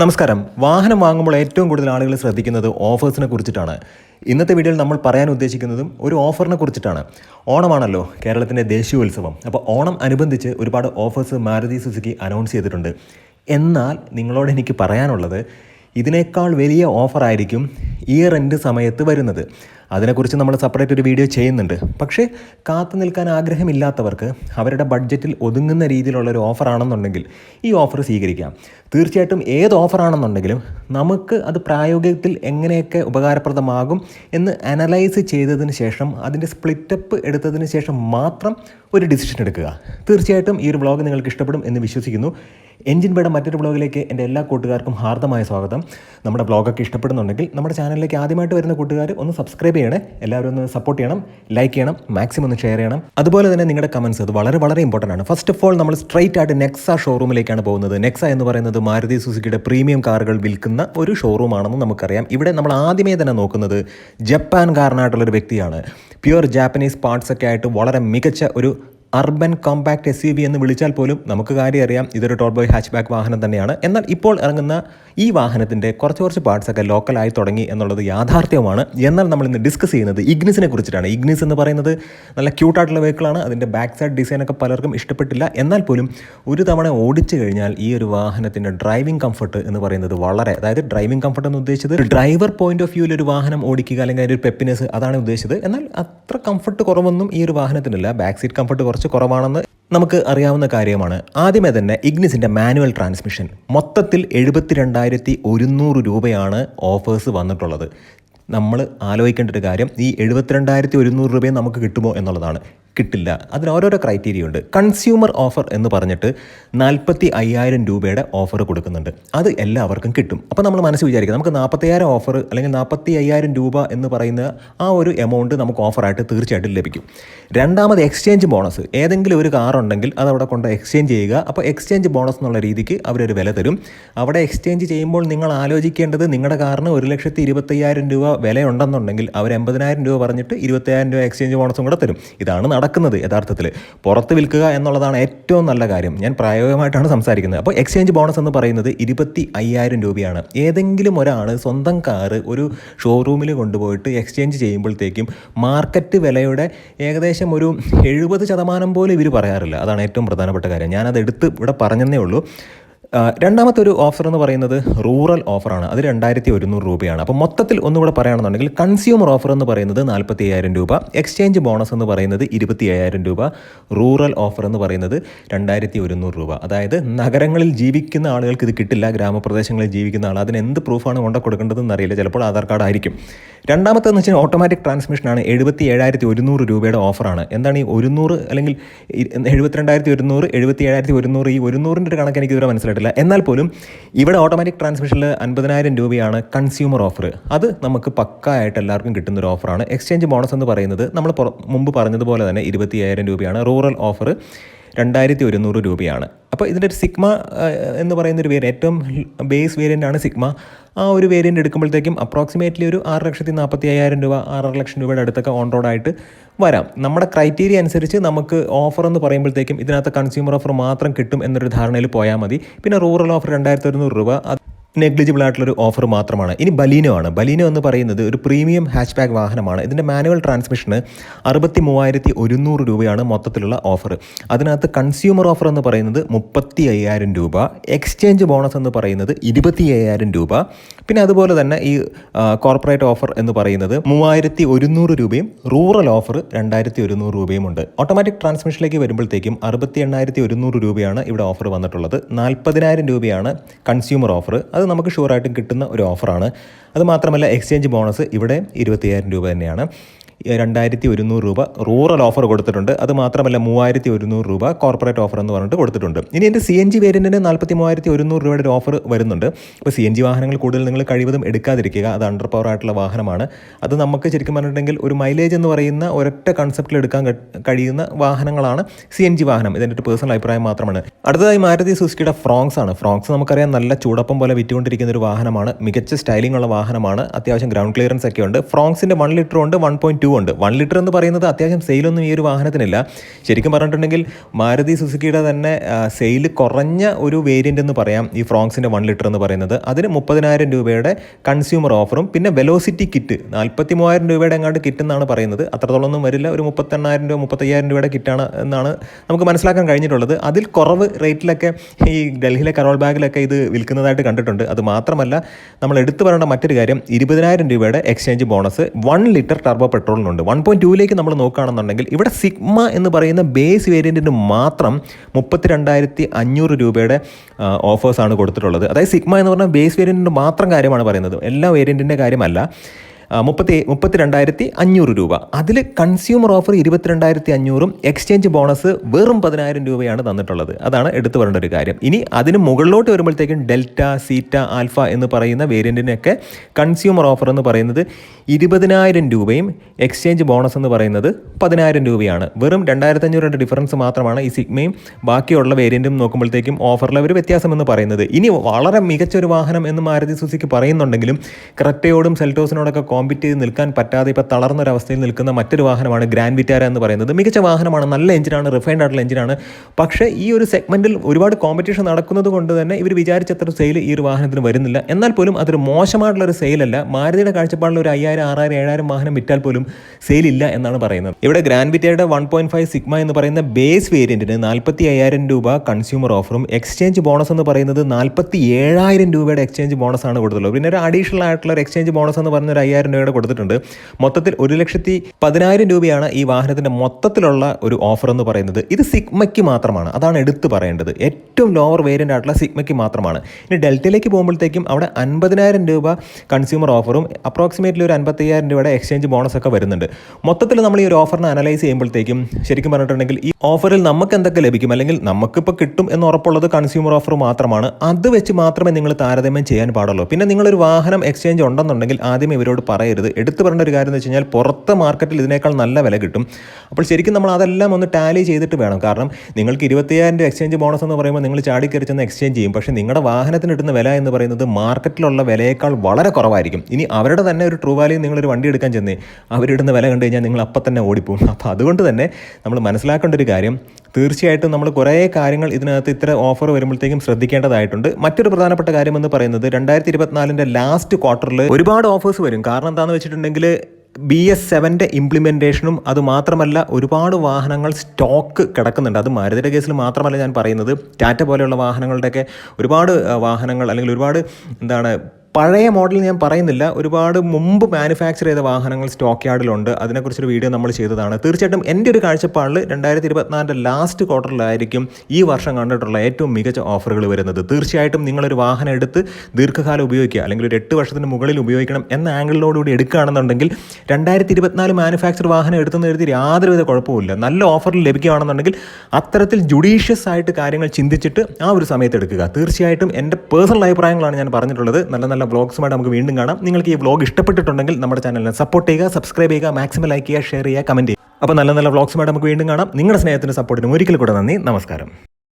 നമസ്കാരം. വാഹനം വാങ്ങുമ്പോൾ ഏറ്റവും കൂടുതൽ ആളുകൾ ശ്രദ്ധിക്കുന്നത് ഓഫേഴ്സിനെ കുറിച്ചിട്ടാണ്. ഇന്നത്തെ വീഡിയോയിൽ നമ്മൾ പറയാൻ ഉദ്ദേശിക്കുന്നതും ഒരു ഓഫറിനെ കുറിച്ചിട്ടാണ്. ഓണമാണല്ലോ കേരളത്തിന്റെ ദേശീയോത്സവം. അപ്പോൾ ഓണം അനുബന്ധിച്ച് ഒരുപാട് ഓഫേഴ്സ് മാരുതി സുസുക്കി അനൗൺസ് ചെയ്തിട്ടുണ്ട്. എന്നാൽ നിങ്ങളോട് എനിക്ക് പറയാനുള്ളത് ഇതിനേക്കാൾ വലിയ ഓഫറായിരിക്കും ഇയർ എൻഡ് സമയത്ത് വരുന്നത്. അതിനെക്കുറിച്ച് നമ്മൾ സെപ്പറേറ്റ് ഒരു വീഡിയോ ചെയ്യുന്നുണ്ട്. പക്ഷേ കാത്തു നിൽക്കാൻ ആഗ്രഹമില്ലാത്തവർക്ക് അവരുടെ ബഡ്ജറ്റിൽ ഒതുങ്ങുന്ന രീതിയിലുള്ള ഒരു ഓഫറാണെന്നുണ്ടെങ്കിൽ ഈ ഓഫർ സ്വീകരിക്കാം. തീർച്ചയായിട്ടും ഏത് ഓഫറാണെന്നുണ്ടെങ്കിലും നമുക്ക് അത് പ്രായോഗികത്തിൽ എങ്ങനെയൊക്കെ ഉപകാരപ്രദമാകും എന്ന് അനലൈസ് ചെയ്തതിന് ശേഷം അതിന്റെ സ്പ്ലിറ്റപ്പ് എടുത്തതിന് ശേഷം മാത്രം ഒരു ഡിസിഷൻ എടുക്കുക. തീർച്ചയായിട്ടും ഈ ഒരു വ്ളോഗ് നിങ്ങൾക്ക് ഇഷ്ടപ്പെടും എന്ന് വിശ്വസിക്കുന്നു. എൻജിൻ ബേയുടെ മറ്റൊരു ബ്ലോഗിലേക്ക് എന്റെ എല്ലാ കൂട്ടുകാർക്കും ഹാർദമായ സ്വാഗതം. നമ്മുടെ ബ്ലോഗൊക്കെ ഇഷ്ടപ്പെടുന്നുണ്ടെങ്കിൽ നമ്മുടെ ചാനലിലേക്ക് ആദ്യമായിട്ട് വരുന്ന കൂട്ടുകാർ ഒന്ന് സബ്സ്ക്രൈബ് ചെയ്യണേ. എല്ലാവരും ഒന്ന് സപ്പോർട്ട് ചെയ്യണം ലൈക്ക് ചെയ്യണം മാക്സിമം ഒന്ന് ഷെയർ ചെയ്യണം. അതുപോലെ തന്നെ നിങ്ങളുടെ കമൻസ് അത് വളരെ വളരെ ഇമ്പോർട്ടന്റ് ആണ്. ഫസ്റ്റ് ഓഫ് ഓൾ നമ്മൾ സ്ട്രൈറ്റ് ആയിട്ട് നെക്സ ഷോറൂമിലേക്കാണ് പോകുന്നത്. നെക്സ എന്ന് പറയുന്നത് മാരുതി സുസുക്കിയുടെ പ്രീമിയം കാറുകൾ വിൽക്കുന്ന ഒരു ഷോറൂമാണെന്ന് നമുക്കറിയാം. ഇവിടെ നമ്മൾ ആദ്യമേ തന്നെ നോക്കുന്നത് ജപ്പാൻ ജപ്പാൻകാരനായിട്ടുള്ളൊരു വ്യക്തിയാണ്. പ്യുവർ ജാപ്പനീസ് പാർട്സ് ഒക്കെ ആയിട്ട് വളരെ മികച്ച ഒരു urban compact S U V എന്ന് വിളിച്ചാൽ പോലും നമുക്ക് കാര്യം അറിയാം ഇതൊരു ടോട്ട് ബോയ് ഹാച്ച് ബാക്ക് വാഹനം തന്നെയാണ്. എന്നാൽ ഇപ്പോൾ ഇറങ്ങുന്ന ഈ വാഹനത്തിന്റെ കുറച്ച് കുറച്ച് പാർട്സൊക്കെ ലോക്കലായി തുടങ്ങി എന്നുള്ളത് യാഥാർത്ഥ്യമാണ് എന്നാൽ നമ്മൾ ഇന്ന് ഡിസ്കസ് ചെയ്യുന്നത് ഇഗ്നിസിനെ കുറിച്ചിട്ടാണ്. ഇഗ്നിസ് എന്ന് പറയുന്നത് നല്ല ക്യൂട്ടായിട്ടുള്ള വെഹിക്കിളാണ് അതിന്റെ ബാക്ക് സൈഡ് ഡിസൈനൊക്കെ പലർക്കും ഇഷ്ടപ്പെട്ടില്ല. എന്നാൽ പോലും ഒരു തവണ ഓടിച്ചു കഴിഞ്ഞാൽ ഈ ഒരു വാഹനത്തിന്റെ ഡ്രൈവിംഗ് കംഫർട്ട് എന്ന് പറയുന്നത് വളരെ അതായത് ഡ്രൈവിംഗ് കംഫർട്ട് എന്ന് ഉദ്ദേശിച്ചത്. ഡ്രൈവർ പോയിന്റ് ഓഫ് വ്യൂവിൽ ഒരു വാഹനം ഓടിക്കുക അല്ലെങ്കിൽ അതിന്റെ ഒരു പെപ്പിനെസ് അതാണ് ഉദ്ദേശിച്ചത്. എന്നാൽ അത്ര കംഫർട്ട് കുറവൊന്നും ഈ ഒരു വാഹനത്തിനില്ല. ബാക്ക് സീറ്റ് കംഫർട്ട് കുറച്ച് കുറവാണെന്ന് നമുക്ക് അറിയാവുന്ന കാര്യമാണ്. ആദ്യമേ തന്നെ ഇഗ്നിസിന്റെ മാനുവൽ ട്രാൻസ്മിഷൻ. മൊത്തത്തിൽ എഴുപത്തിരണ്ടായിരത്തി ഒരുന്നൂറ് രൂപയാണ് ഓഫേഴ്സ് വന്നിട്ടുള്ളത്. നമ്മൾ ആലോചിക്കേണ്ട ഒരു കാര്യം ഈ എഴുപത്തിരണ്ടായിരത്തി ഒരുന്നൂറ് രൂപയും നമുക്ക് കിട്ടുമോ എന്നുള്ളതാണ്. കിട്ടില്ല. അതിന് ഓരോരോ ക്രൈറ്റീരിയ ഉണ്ട്. കൺസ്യൂമർ ഓഫർ എന്ന് പറഞ്ഞിട്ട് നാൽപ്പത്തി അയ്യായിരം രൂപയുടെ ഓഫർ കൊടുക്കുന്നുണ്ട്. അത് എല്ലാവർക്കും കിട്ടും. അപ്പോൾ നമ്മൾ മനസ്സ് വിചാരിക്കുക നമുക്ക് നാൽപ്പത്തയ്യായിരം ഓഫർ അല്ലെങ്കിൽ നാൽപ്പത്തി അയ്യായിരം രൂപ എന്ന് പറയുന്ന ആ ഒരു എമൗണ്ട് നമുക്ക് ഓഫറായിട്ട് തീർച്ചയായിട്ടും ലഭിക്കും. രണ്ടാമത് എക്സ്ചേഞ്ച് ബോണസ് ഏതെങ്കിലും ഒരു കാർ ഉണ്ടെങ്കിൽ അത് അവിടെ കൊണ്ട് എക്സ്ചേഞ്ച് ചെയ്യുക. അപ്പോൾ എക്സ്ചേഞ്ച് ബോണസ് എന്നുള്ള രീതിക്ക് അവരൊരു വില തരും. അവിടെ എക്സ്ചേഞ്ച് ചെയ്യുമ്പോൾ നിങ്ങൾ ആലോചിക്കേണ്ടത് നിങ്ങളുടെ കാറിന് ഒരു ലക്ഷത്തി ഇരുപത്തയ്യായിരം രൂപ വിലയുണ്ടെന്നുണ്ടെങ്കിൽ അവർ എൺപതിനായിരം രൂപ പറഞ്ഞിട്ട് ഇരുപത്തയ്യായിരം രൂപ എക്സ്ചേഞ്ച് ബോണസും കൂടെ തരും. ഇതാണ് നടക്കുന്നത്. യഥാർത്ഥത്തിൽ. പുറത്ത് വിൽക്കുക എന്നുള്ളതാണ് ഏറ്റവും നല്ല കാര്യം. ഞാൻ പ്രായോഗികമായിട്ടാണ് സംസാരിക്കുന്നത്. അപ്പോൾ എക്സ്ചേഞ്ച് ബോണസ് എന്ന് പറയുന്നത് ഇരുപത്തി അയ്യായിരം രൂപയാണ്. ഏതെങ്കിലും ഒരാൾ സ്വന്തം കാറ് ഒരു ഷോറൂമിൽ കൊണ്ടുപോയിട്ട് എക്സ്ചേഞ്ച് ചെയ്യുമ്പോഴത്തേക്കും മാർക്കറ്റ് വിലയുടെ ഏകദേശം ഒരു എഴുപത് ശതമാനം പോലും ഇവർ പറയാറില്ല. അതാണ് ഏറ്റവും പ്രധാനപ്പെട്ട കാര്യം. ഞാനത് എടുത്ത് ഇവിടെ പറഞ്ഞതേ ഉള്ളൂ. രണ്ടാമത്തെ ഒരു ഓഫർ എന്ന് പറയുന്നത് റൂറൽ ഓഫറാണ് അത് രണ്ടായിരത്തി ഒരുന്നൂറ് രൂപയാണ്. അപ്പോൾ മൊത്തത്തിൽ ഒന്നുകൂടെ പറയുകയാണെന്നുണ്ടെങ്കിൽ കൺസ്യൂമർ ഓഫർ എന്ന് പറയുന്നത് നാൽപ്പത്തി അയ്യായിരം രൂപ. എക്സ്ചേഞ്ച് ബോണസ് എന്ന് പറയുന്നത് ഇരുപത്തി അയ്യായിരം രൂപ. റൂറൽ ഓഫർ എന്ന് പറയുന്നത് രണ്ടായിരത്തി ഒരുന്നൂറ് രൂപ. അതായത് നഗരങ്ങളിൽ ജീവിക്കുന്ന ആളുകൾക്ക് ഇത് കിട്ടില്ല ഗ്രാമപ്രദേശങ്ങളിൽ ജീവിക്കുന്ന ആൾ അതിന് എന്ത് പ്രൂഫാണ് കൊണ്ട കൊടുക്കേണ്ടതെന്ന് അറിയില്ല. ചിലപ്പോൾ ആധാർ കാർഡ് ആയിരിക്കും. രണ്ടാമത്തെന്ന് വെച്ചാൽ ഓട്ടോമാറ്റിക് ട്രാൻസ്മിഷനാണ് എഴുപത്തി ഏഴായിരത്തി ഒരുന്നൂറ് രൂപയുടെ ഓഫറാണ് എന്താണ് ഈ ഒരുന്നൂറ് അല്ലെങ്കിൽ എഴുപത്തിരണ്ടായിരത്തി ഒരുന്നൂറ് എഴുപത്തി ഏഴായിരത്തി ഒരുന്നൂറ് ഈ ഒരുന്നൂറിന്റെ ഒരു കണക്ക് എനിക്ക് ഇതുവരെ മനസ്സിലായിട്ടില്ല എന്നാൽ പോലും ഇവിടെ ഓട്ടോമാറ്റിക് ട്രാൻസ്മിഷനിൽ അൻപതിനായിരം രൂപയാണ് കൺസ്യൂമർ ഓഫർ അത് നമുക്ക് പക്കായിട്ട് എല്ലാവർക്കും കിട്ടുന്ന ഒരു ഓഫറാണ് എക്സ്ചേഞ്ച് ബോണസ് എന്ന് പറയുന്നത് നമ്മൾ മുമ്പ് പറഞ്ഞതുപോലെ തന്നെ ഇരുപത്തിയായിരം രൂപയാണ്. റൂറൽ ഓഫർ രണ്ടായിരത്തി ഒരുന്നൂറ് രൂപയാണ്. അപ്പോൾ ഇതിന്റെ ഒരു സിഗ്മ എന്ന് പറയുന്ന ഒരു വേരിയന്റ് ഏറ്റവും ബേസ് വേരിയന്റ് ആണ് സിഗ്മ ആ ഒരു വേരിയന്റ് എടുക്കുമ്പോഴത്തേക്കും അപ്രോക്സിമേറ്റ്ലി ഒരു ആറ് ലക്ഷത്തി നാൽപ്പത്തി അയ്യായിരം രൂപ ആറര ലക്ഷം രൂപയുടെ അടുത്തൊക്കെ ഓൺ റോഡായിട്ട് വരാം. നമ്മുടെ ക്രൈറ്റീരിയ അനുസരിച്ച് നമുക്ക് ഓഫർ എന്ന് പറയുമ്പോഴത്തേക്കും ഇതിനകത്ത് കൺസ്യൂമർ ഓഫർ മാത്രം കിട്ടും എന്നൊരു ധാരണയിൽ പോയാൽ മതി. പിന്നെ റൂറൽ ഓഫർ രണ്ടായിരത്തി ഒരുന്നൂറ് രൂപ. നെഗ്ലിജിബിൾ ആയിട്ടുള്ളൊരു ഓഫർ മാത്രമാണ്. ഇനി ബലീനോ ആണ്. ബലീനോ എന്ന് പറയുന്നത് ഒരു പ്രീമിയം ഹാച്ച് ബാഗ് വാഹനമാണ്. ഇതിന്റെ മാനുവൽ ട്രാൻസ്മിഷന് അറുപത്തി മൂവായിരത്തി ഒരുന്നൂറ് രൂപയാണ് മൊത്തത്തിലുള്ള ഓഫർ അതിനകത്ത് കൺസ്യൂമർ ഓഫർ എന്ന് പറയുന്നത് മുപ്പത്തി അയ്യായിരം രൂപ. എക്സ്ചേഞ്ച് ബോണസ് എന്ന് പറയുന്നത് ഇരുപത്തി അയ്യായിരം രൂപ. പിന്നെ അതുപോലെ തന്നെ ഈ കോർപ്പറേറ്റ് ഓഫർ എന്ന് പറയുന്നത് മൂവായിരത്തി ഒരുന്നൂറ് രൂപയും റൂറൽ ഓഫർ രണ്ടായിരത്തി ഒരുന്നൂറ് രൂപയും ഉണ്ട്. ഓട്ടോമാറ്റിക് ട്രാൻസ്മിഷനിലേക്ക് വരുമ്പോഴത്തേക്കും അറുപത്തി എണ്ണായിരത്തി ഒരുന്നൂറ് രൂപയാണ് ഇവിടെ ഓഫർ വന്നിട്ടുള്ളത്. നാൽപ്പതിനായിരം രൂപയാണ് കൺസ്യൂമർ ഓഫർ അത് നമുക്ക് ഷുവറായിട്ടും കിട്ടുന്ന ഒരു ഓഫറാണ്. അതുമാത്രമല്ല എക്സ്ചേഞ്ച് ബോണസ് ഇവിടെ ഇരുപത്തിയായിരം രൂപ തന്നെയാണ്. രണ്ടായിരത്തി ഒരുന്നൂറ് രൂപ റൂറൽ ഓഫർ കൊടുത്തിട്ടുണ്ട്. അത് മാത്രമല്ല മൂവായിരത്തി ഒരുന്നൂറ് രൂപ കോർപ്പറേറ്റ് ഓഫർ എന്ന് പറഞ്ഞിട്ട് കൊടുത്തിട്ടുണ്ട്. ഇനി എന്റെ സി എൻ ജി വേരിയന്റിന് നാൽപ്പത്തി മൂവായിരത്തി ഒരുന്നൂറ് രൂപയുടെ ഒരു ഓഫർ വരുന്നുണ്ട്. ഇപ്പോൾ സി എൻ ജി വാഹനങ്ങൾ കൂടുതൽ നിങ്ങൾ കഴിവതും എടുക്കാതിരിക്കുക. അത് അണ്ടർ പവർ ആയിട്ടുള്ള വാഹനമാണ്. അത് നമുക്ക് ശരിക്കും പറഞ്ഞിട്ടുണ്ടെങ്കിൽ ഒരു മൈലേജ് എന്ന് പറയുന്ന ഒരൊറ്റ കൺസെപ്റ്റിൽ എടുക്കാൻ കഴിയുന്ന വാഹനങ്ങളാണ് സി എൻ ജി വാഹനം. ഇതിന്റെ ഒരു പേഴ്സണൽ അഭിപ്രായം മാത്രമാണ്. അടുത്തതായി മാരുതി സുസുക്കിയുടെ ഫ്രോങ്സ് ആണ്. ഫ്രോങ്സ് നമുക്കറിയാം നല്ല ചൂടപ്പം പോലെ വിറ്റുകൊണ്ടിരിക്കുന്ന ഒരു വാഹനമാണ്. മികച്ച സ്റ്റൈലിംഗ് ഉള്ള വാഹനമാണ്. അത്യാവശ്യം ഗ്രൗണ്ട് ക്ലിയറൻസ് ഒക്കെ ഉണ്ട്. ഫ്രോങ്സിന്റെ വൺ ലിറ്റർ ഉണ്ട് വൺ പോയിന്റ് ടു ഉണ്ട് വൺ ലിറ്റർ എന്ന് പറയുന്നത് അത്യാവശ്യം സെയിലൊന്നും ഈ ഒരു വാഹനത്തിനില്ല. ശരിക്കും പറഞ്ഞിട്ടുണ്ടെങ്കിൽ മാരുതി സുസുക്കിയുടെ തന്നെ സെയിൽ കുറഞ്ഞ ഒരു വേരിയന്റ് എന്ന് പറയാം ഈ ഫ്രോങ്സിന്റെ വൺ ലിറ്റർ എന്ന് പറയുന്നത്. അതിന് മുപ്പതിനായിരം രൂപയുടെ കൺസ്യൂമർ ഓഫറും പിന്നെ വെലോസിറ്റി കിറ്റ് നാൽപ്പത്തി മൂവായിരം രൂപയുടെ എങ്ങാണ്ട് കിറ്റ് എന്നാണ് പറയുന്നത്. അത്രത്തോളം ഒന്നും വരില്ല. ഒരു മുപ്പത്തെണ്ണായിരം രൂപ മുപ്പത്തയ്യായിരം രൂപയുടെ കിറ്റാണ് എന്നാണ് നമുക്ക് മനസ്സിലാക്കാൻ കഴിഞ്ഞിട്ടുള്ളത്. അതിൽ കുറവ് റേറ്റിലൊക്കെ ഈ ഡൽഹിയിലെ കരോൾ ബാഗിലൊക്കെ ഇത് വിൽക്കുന്നതായിട്ട് കണ്ടിട്ടുണ്ട്. അത് മാത്രമല്ല നമ്മൾ എടുത്തു പറയേണ്ട മറ്റൊരു കാര്യം ഇരുപതിനായിരം രൂപയുടെ exchange bonus one litre turbo പെട്രോളിനുണ്ട് one point ടൂയിലേക്ക് നമ്മൾ നോക്കുകയാണെന്നുണ്ടെങ്കിൽ ഇവിടെ സിഗ്മ എന്ന് പറയുന്ന ബേസ് വേരിയന്റിന് മാത്രം മുപ്പത്തി രണ്ടായിരത്തി അഞ്ഞൂറ് രൂപയുടെ ഓഫേഴ്സാണ് കൊടുത്തിട്ടുള്ളത്. അതായത് സിഗ്മ എന്ന് പറഞ്ഞാൽ ബേസ് വേരിയന്റിന്റെ മാത്രം കാര്യമാണ് പറയുന്നത്. എല്ലാ വേരിയന്റിന്റെ കാര്യമല്ല. മുപ്പത്തി മുപ്പത്തി രണ്ടായിരത്തി അഞ്ഞൂറ് രൂപ. അതിൽ കൺസ്യൂമർ ഓഫർ ഇരുപത്തിരണ്ടായിരത്തി അഞ്ഞൂറും എക്സ്ചേഞ്ച് ബോണസ് വെറും പതിനായിരം രൂപയാണ് തന്നിട്ടുള്ളത്. അതാണ് എടുത്തു പറയേണ്ട ഒരു കാര്യം. ഇനി അതിന് മുകളിലോട്ട് വരുമ്പോഴത്തേക്കും ഡെൽറ്റ സീറ്റ ആൽഫ എന്ന് പറയുന്ന വേരിയന്റിനൊക്കെ കൺസ്യൂമർ ഓഫർ എന്ന് പറയുന്നത് ഇരുപതിനായിരം രൂപയും എക്സ്ചേഞ്ച് ബോണസ് എന്ന് പറയുന്നത് പതിനായിരം രൂപയാണ്. വെറും രണ്ടായിരത്തി അഞ്ഞൂറിന്റെ ഡിഫറൻസ് മാത്രമാണ് ഈ സിഗ്മയും ബാക്കിയുള്ള വേരിയന്റും നോക്കുമ്പോഴത്തേക്കും ഓഫറിലെ ഒരു വ്യത്യാസം എന്ന് പറയുന്നത്. ഇനി വളരെ മികച്ച ഒരു വാഹനം എന്ന് മാരുതി സുസിക്ക് പറയുന്നുണ്ടെങ്കിലും ക്രെറ്റയോടും സെൽറ്റോസിനോടൊക്കെ കോമ്പറ്റ് ചെയ്ത് നിൽക്കാൻ പറ്റാതെ ഇപ്പോൾ തളർന്ന ഒരു അവസ്ഥയിൽ നിൽക്കുന്ന മറ്റൊരു വാഹനമാണ് ഗ്രാൻഡ് വിറ്റാര എന്ന് പറയുന്നത്. മികച്ച വാഹനമാണ് നല്ല എഞ്ചിനാണ് റിഫൈൻഡ് ആയിട്ടുള്ള എഞ്ചിനാണ്. പക്ഷേ ഈ ഒരു സെഗ്മെന്റിൽ ഒരുപാട് കോമ്പറ്റീഷൻ നടക്കുന്നത് കൊണ്ട് തന്നെ ഇവർ വിചാരിച്ചത്ര സെയിൽ ഈ ഒരു വാഹനത്തിന് വരുന്നില്ല. എന്നാൽ പോലും അതൊരു മോശമായിട്ടുള്ള ഒരു സെയിലല്ല മാരുതിയുടെ കാഴ്ചപ്പാടിൽ ഒരു അയ്യായിരം ആറായിരം ഏഴായിരം വാഹനം വിറ്റാൽ പോലും സെയിൽ ഇല്ല എന്നാണ് പറയുന്നത്. ഇവിടെ ഗ്രാൻഡ് വിറ്റയുടെ വൺ പോയിന്റ് ഫൈവ് സിഗ്മ എന്ന് പറയുന്ന ബേസ് വേരിയന്റിന് നാൽപ്പത്തി അയ്യായിരം രൂപ കൺസ്യൂമർ ഓഫറും എക്സ്ചേഞ്ച് ബോണസ് എന്ന് പറയുന്നത് നാൽപ്പത്തി ഏഴായിരം രൂപയുടെ എക്സ്ചേഞ്ച് ബോണസ് ആണ് കൊടുത്തുള്ളത് പിന്നെ ഒരു അഡീഷണൽ ആയിട്ടുള്ള ഒരു എക്സ്ചേഞ്ച് ബോണസ് എന്ന് പറഞ്ഞ ഒരു അയ്യായിരം രൂപയുടെ കൊടുത്തിട്ടുണ്ട്. മൊത്തത്തിൽ ഒരു ലക്ഷത്തി പതിനായിരം രൂപയാണ് ഈ വാഹനത്തിന്റെ മൊത്തത്തിലുള്ള ഒരു ഓഫർ എന്ന് പറയുന്നത്. ഇത് സിഗ്മയ്ക്ക് മാത്രമാണ്. അതാണ് എടുത്തു പറയേണ്ടത്. ഏറ്റവും ലോവർ വേരിയന്റ് ആയിട്ടുള്ള സിഗ്മയ്ക്ക് മാത്രമാണ്. ഇനി ഡെൽറ്റയിലേക്ക് പോകുമ്പോഴത്തേക്കും അവിടെ അൻപതിനായിരം രൂപ കൺസ്യൂമർ ഓഫറും അപ്രോക്സിമേറ്റ്ലി ഒരു അൻപത്തയ്യായിരം രൂപയുടെ എക്സ്ചേഞ്ച് ബോണസ് ഒക്കെ വരുന്നുണ്ട്. മൊത്തത്തിൽ നമ്മൾ ഈ ഒരു ഓഫറിനെ അനലൈസ് ചെയ്യുമ്പോഴത്തേക്കും ശരിക്കും പറഞ്ഞിട്ടുണ്ടെങ്കിൽ ഈ ഓഫറിൽ നമുക്ക് എന്തൊക്കെ ലഭിക്കും? അല്ലെങ്കിൽ നമുക്കിപ്പോൾ കിട്ടും എന്ന് ഉറപ്പുള്ളത് കൺസ്യൂമർ ഓഫർ മാത്രമാണ്. അത് വെച്ച് മാത്രമേ നിങ്ങൾ താരതമ്യം ചെയ്യാൻ പാടുള്ളൂ. പിന്നെ നിങ്ങളൊരു വാഹനം എക്സ്ചേഞ്ച് ഉണ്ടെന്നുണ്ടെങ്കിൽ ആദ്യം ഇവരോട് പറയരുത്. എടുത്തു പറയേണ്ട ഒരു കാര്യം എന്ന് വെച്ച് കഴിഞ്ഞാൽ പുറത്ത് മാർക്കറ്റിൽ ഇതിനേക്കാൾ നല്ല വില കിട്ടും. അപ്പോൾ ശരിക്കും നമ്മൾ അതെല്ലാം ഒന്ന് ടാലി ചെയ്തിട്ട് വേണം. കാരണം നിങ്ങൾക്ക് ഇരുപത്തിയായിരം രൂപ എക്സ്ചേഞ്ച് ബോണസ് എന്ന് പറയുമ്പോൾ നിങ്ങൾ ചാടി കയറി ചെന്ന് എക്സ്ചേഞ്ച് ചെയ്യും. പക്ഷേ നിങ്ങളുടെ വാഹനത്തിന് കിട്ടുന്ന വില എന്ന് പറയുന്നത് മാർക്കറ്റിലുള്ള വിലയേക്കാൾ വളരെ കുറവായിരിക്കും. ഇനി അവരുടെ തന്നെ ഒരു ട്രൂ വാല്യൂ നിങ്ങളൊരു വണ്ടി എടുക്കാൻ ചെന്നേ അവരിടുന്ന വില കണ്ടു കഴിഞ്ഞാൽ നിങ്ങൾ അപ്പം തന്നെ ഓടിപ്പോകും അപ്പോൾ അതുകൊണ്ട് തന്നെ നമ്മൾ മനസ്സിലാക്കേണ്ട ഒരു കാര്യം തീർച്ചയായിട്ടും നമ്മൾ കുറേ കാര്യങ്ങൾ ഇതിനകത്ത് ഇത്ര ഓഫർ വരുമ്പോഴത്തേക്കും ശ്രദ്ധിക്കേണ്ടതായിട്ടുണ്ട്. മറ്റൊരു പ്രധാനപ്പെട്ട കാര്യം എന്ന് പറയുന്നത് രണ്ടായിരത്തി ഇരുപത്തിനാലിന്റെ ലാസ്റ്റ് ക്വാർട്ടറിൽ ഒരുപാട് ഓഫേഴ്സ് വരും. കാരണം എന്താണെന്ന് വെച്ചിട്ടുണ്ടെങ്കിൽ ബി എസ് സെവന്റെ ഇംപ്ലിമെന്റേഷനും അതുമാത്രമല്ല ഒരുപാട് വാഹനങ്ങൾ സ്റ്റോക്ക് കിടക്കുന്നുണ്ട്. അത് മാരുതിയുടെ കേസിൽ മാത്രമല്ല ഞാൻ പറയുന്നത്. ടാറ്റ പോലെയുള്ള വാഹനങ്ങളുടെയൊക്കെ ഒരുപാട് വാഹനങ്ങൾ അല്ലെങ്കിൽ ഒരുപാട് എന്താണ് പഴയ മോഡൽ ഞാൻ പറയുന്നില്ല. ഒരുപാട് മുമ്പ് മാനുഫാക്ചർ ചെയ്ത വാഹനങ്ങൾ സ്റ്റോക്ക് യാർഡിലുണ്ട് അതിനെക്കുറിച്ചൊരു വീഡിയോ നമ്മൾ ചെയ്തതാണ്. തീർച്ചയായിട്ടും എന്റെ ഒരു കാഴ്ചപ്പാടിൽ രണ്ടായിരത്തി ഇരുപത്തിനാലിന്റെ ലാസ്റ്റ് ക്വാർട്ടറിലായിരിക്കും ഈ വർഷം കണ്ടിട്ടുള്ള ഏറ്റവും മികച്ച ഓഫറുകൾ വരുന്നത്. തീർച്ചയായിട്ടും നിങ്ങളൊരു വാഹനം എടുത്ത് ദീർഘകാലം ഉപയോഗിക്കുക അല്ലെങ്കിൽ ഒരു എട്ട് വർഷത്തിന് മുകളിൽ ഉപയോഗിക്കണം എന്ന ആംഗിളിനോടുകൂടി എടുക്കുകയാണെന്നുണ്ടെങ്കിൽ രണ്ടായിരത്തി ഇരുപത്തിനാല് മാനുഫാക്ചർ വാഹനം എടുത്തെന്ന് എഴുതി യാതൊരുവിധ കുഴപ്പമില്ല നല്ല ഓഫറിൽ ലഭിക്കുകയാണെന്നുണ്ടെങ്കിൽ അത്തരത്തിൽ ജുഡീഷ്യസ് ആയിട്ട് കാര്യങ്ങൾ ചിന്തിച്ചിട്ട് ആ ഒരു സമയത്ത് എടുക്കുക. തീർച്ചയായിട്ടും എന്റെ പേഴ്സണൽ അഭിപ്രായങ്ങളാണ് ഞാൻ പറഞ്ഞിട്ടുള്ളത്. നല്ല നല്ല വ്ളോഗ്സുമായിട്ട് നമുക്ക് വീണ്ടും കാണാം. നിങ്ങൾക്ക് ഈ വ്ളോഗ് ഇഷ്ടപ്പെട്ടിട്ടുണ്ടെങ്കിൽ നമ്മുടെ ചാനലിനെ സപ്പോർട്ട് ചെയ്യുക സബ്സ്ക്രൈബ് ചെയ്യുക മാക്സിമം ലൈക്ക് ചെയ്യുക ഷെയർ ചെയ്യുക കമന്റ് ചെയ്യുക. അപ്പോൾ നല്ല നല്ല വ്ളോഗ്സുമായിട്ട് നമുക്ക് വീണ്ടും കാണാം. നിങ്ങളുടെ സ്നേഹത്തിന്റെ സപ്പോർട്ടിനും ഒരിക്കൽ കൂടെ നന്ദി. നമസ്കാരം.